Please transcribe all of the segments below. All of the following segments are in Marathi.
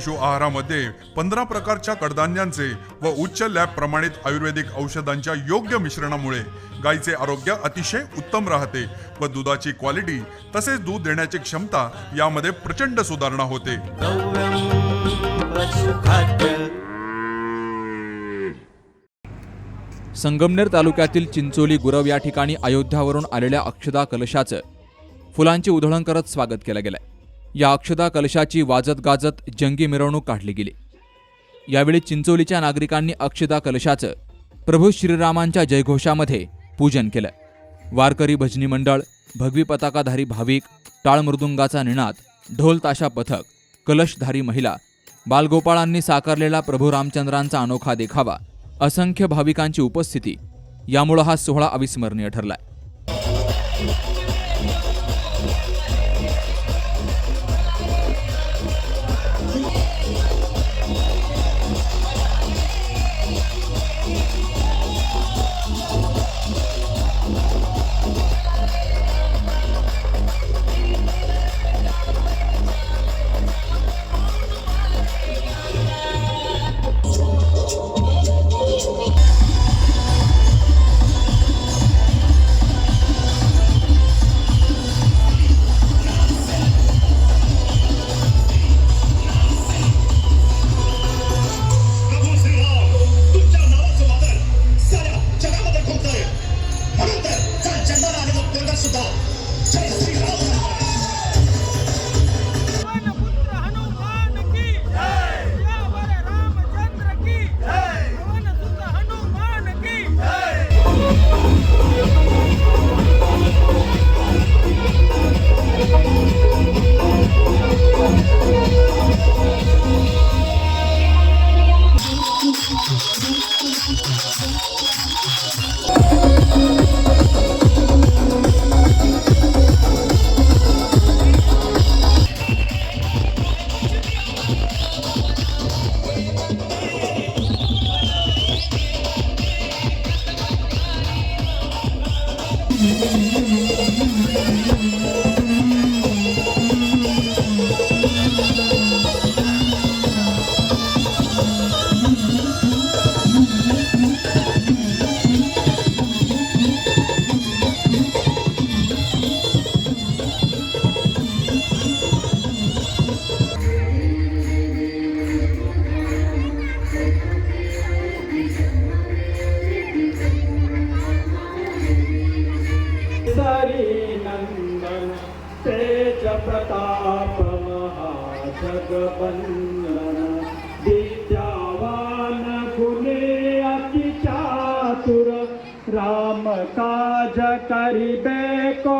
पशु आहारामध्ये पंधरा प्रकारच्या कडधान्यांचे व उच्च लॅब प्रमाणित आयुर्वेदिक औषधांच्या योग्य मिश्रणामुळे गायीचे आरोग्य अतिशय उत्तम राहते व दुधाची क्वालिटी तसेच दूध देण्याची क्षमता यामध्ये प्रचंड सुधारणा होते. संगमनेर तालुक्यातील चिंचोली गुरव या ठिकाणी अयोध्यावरून आलेल्या अक्षदा कलशाचं फुलांची उधळण करत स्वागत केलं गेलं या अक्षदा कलशाची वाजत गाजत जंगी मिरवणूक काढली गेली. यावेळी चिंचोलीच्या नागरिकांनी अक्षदा कलशाचं प्रभू श्रीरामांच्या जयघोषामध्ये पूजन केलं. वारकरी भजनी मंडळ भगवी पताकाधारी भाविक टाळ मृदुंगाचा निनाद ढोल ताशा पथक कलशधारी महिला बालगोपाळांनी साकारलेला प्रभू रामचंद्रांचा अनोखा देखावा असंख्य भाविकांची उपस्थिती यामुळं हा सोहळा अविस्मरणीय ठरलाय. प्रताप महाजगबंदन विद्यावान गुणे अति चातुर राम काज करिबे को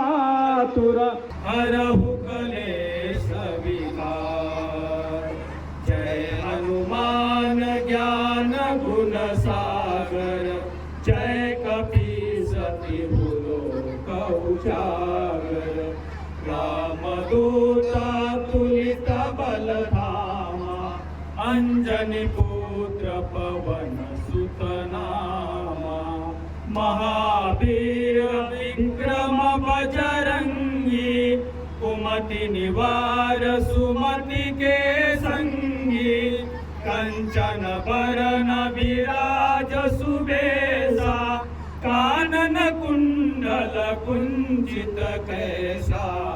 आतुर हरहु कलेश विकार जय हनुमान ज्ञान गुण सागर जय कपीसति हुलो अंजनी पुत्र पवन सुतनामा। महावीर विक्रम बजरंगी। कुमति निवार सुमति के संगी। कंचन बरन विराज सुबेसा। कानन कुंडल कुंजित कैसा।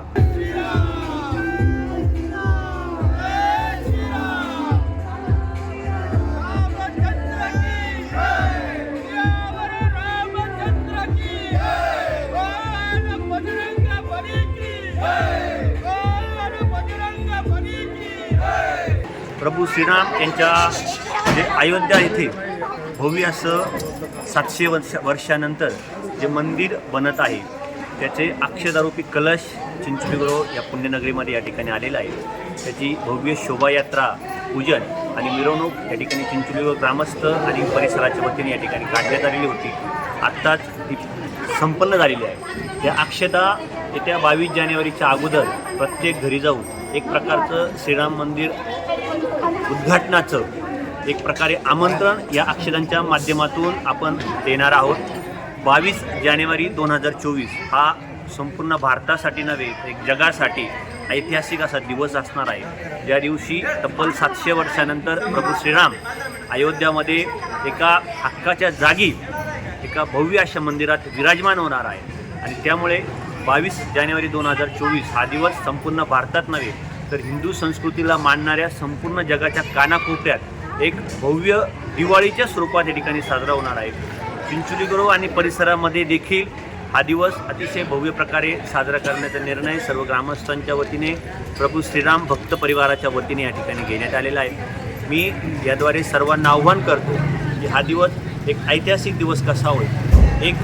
प्रभू श्रीराम यांच्या जे अयोध्या येथे भव्य असं सातशे वर्ष वर्षानंतर जे मंदिर बनत आहे त्याचे अक्षदारूपी कलश चिंचणीगुरो या पुण्यनगरीमध्ये या ठिकाणी आलेला आहे. त्याची भव्य शोभायात्रा पूजन आणि मिरवणूक या ठिकाणी चिंचणीगुरो ग्रामस्थ आणि परिसराच्या वतीने या ठिकाणी काढण्यात आलेली होती. आत्ताच ती संपन्न झालेली आहे. त्या अक्षता येत्या बावीस जानेवारीच्या अगोदर प्रत्येक घरी जाऊन एक प्रकारचं श्रीराम मंदिर उद्घाटनाचं एक प्रकारे आमंत्रण या अक्षरांच्या माध्यमातून आपण देणार आहोत. बावीस जानेवारी दोन हजार चोवीस हा संपूर्ण भारतासाठी नव्हे एक जगासाठी ऐतिहासिक असा दिवस असणार आहे. ज्या दिवशी तब्बल सातशे वर्षानंतर प्रभू श्रीराम अयोध्यामध्ये एका हक्काच्या जागी एका भव्य अशा मंदिरात विराजमान होणार आहे. आणि त्यामुळे बावीस जानेवारी दोन हजार चोवीस हा दिवस संपूर्ण भारतात नव्हे तर हिंदू संस्कृतीला मानणाऱ्या संपूर्ण जगाच्या कानाकोपऱ्यात एक भव्य दिवाळीच्या स्वरूपात या ठिकाणी साजरा होणार आहे. चिंचोलीगुरू आणि परिसरामध्ये देखील हा दिवस अतिशय भव्य प्रकारे साजरा करण्याचा निर्णय सर्व ग्रामस्थांच्या वतीने प्रभू श्रीराम भक्त परिवाराच्या वतीने या ठिकाणी घेण्यात आलेला आहे. मी याद्वारे सर्वांना आव्हान करतो की हा दिवस एक ऐतिहासिक दिवस कसा होईल एक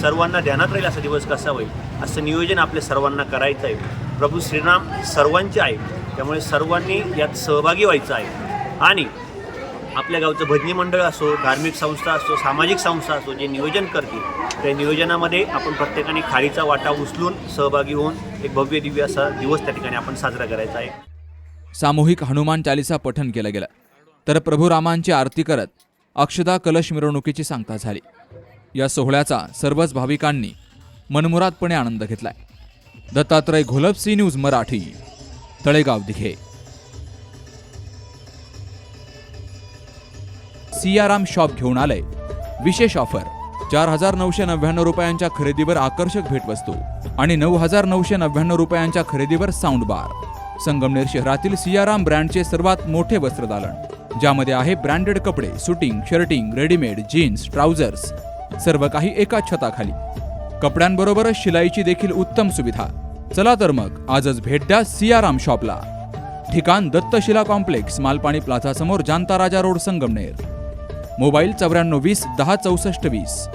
सर्वांना ध्यानात राहील असा दिवस कसा होईल असं नियोजन आपल्या सर्वांना करायचं आहे. प्रभू श्रीराम सर्वांचे आहे त्यामुळे सर्वांनी यात सहभागी व्हायचं आहे. आणि आपल्या गावचं भजनी मंडळ असो धार्मिक संस्था असो सामाजिक संस्था असो जे नियोजन करतील त्या नियोजनामध्ये आपण प्रत्येकाने खाडीचा वाटा उचलून सहभागी होऊन एक भव्य दिव्य असा दिवस त्या ठिकाणी आपण साजरा करायचा आहे. सामूहिक हनुमान चालिसा पठण केलं गेलं. तर प्रभू रामांची आरती करत अक्षदा कलश मिरवणुकीची सांगता झाली. या सोहळ्याचा सर्वच भाविकांनी मनमुरादपणे आनंद घेतलाय. Dattatray Gholap C news Marathi Talegaon Dighe. Siyaram shop घेऊन आलंय विशेष ऑफर चार हजार नऊशे नव्याण्णव रुपयांच्या खरेदीवर आकर्षक भेटवस्तू आणि नऊ हजार नऊशे नव्याण्णव रुपयांच्या खरेदीवर साऊंड बार संगमनेर शहरातील सियाराम ब्रँडचे सर्वात मोठे वस्त्रदालन ज्यामध्ये आहे ब्रँडेड कपडे suiting shirting readymade jeans trousers सर्व काही एका छताखाली. कपड्यांबरोबरच शिलाईची देखील उत्तम सुविधा. चला तर मग आजच भेट द्या सियाराम शॉपला. ठिकाण दत्तशिला कॉम्प्लेक्स मालपाणी प्लाझा समोर जांता राजा रोड संगमनेर. मोबाईल चौऱ्याण्णव वीस दहा चौसष्ट वीस.